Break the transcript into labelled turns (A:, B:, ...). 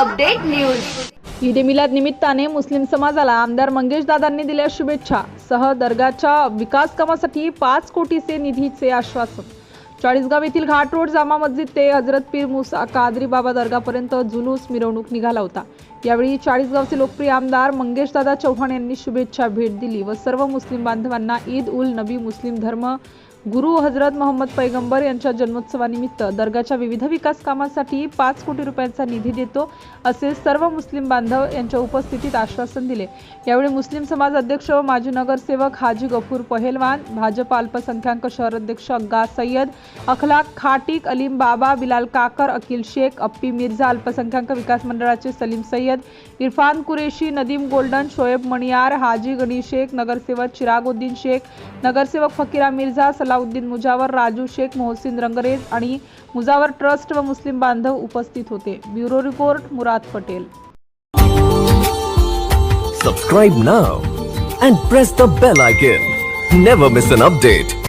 A: Update news.
B: Eid Milad निमित्ताने मुस्लिम समाजाला आमदार मंगेश दादांनी दिल्या शुभेच्छा. सह दर्गाच्या विकास कामासाठी पाच कोटीचे निधीचे आश्वासन. चाळीसगाव येथील घाट रोड जामा मस्जिद ते हजरत पीर मुसा कादरी बाबा दर्गापर्यंत जुलूस मिरवणूक निघाला होता. यावेळी चाळीसगावचे लोकप्रिय आमदार मंगेशदादा चव्हाण यांनी शुभेच्छा भेट दिली व सर्व मुस्लिम बांधवांना ईद उल नबी मुस्लिम धर्म गुरु हजरत मोहम्मद पैगंबर यांच्या जन्मोत्सवानिमित्त दर्गाच्या विविध विकास कामासाठी पाच कोटी रुपयांचा निधी देतो असे सर्व मुस्लिम बांधव यांच्या उपस्थितीत आश्वासन दिले. यावेळी मुस्लिम समाज अध्यक्ष व माजी नगरसेवक हाजी गफूर पहेलवान भाजप अल्पसंख्याक शहर अध्यक्ष अग्गा सय्यद अखलाक खाटिक अलीम बाबा बिलाल काकर अकिल शेख अप्पी मिर्झा अल्पसंख्याक विकास मंडळाचे सलीम सय्यद इरफान कुरेशी नदीम गोल्डन शोएब मणियार हाजी गणी शेख नगरसेवक चिरागुद्दीन शेख नगरसेवक फकीरा मिर्झा सलाउद्दीन मुजावर राजू शेख मोहसिन रंगरेज आणि मुजावर ट्रस्ट व मुस्लिम बांधव उपस्थित होते. Bureau report Murad Patel.
C: Subscribe now and press the bell icon never miss an update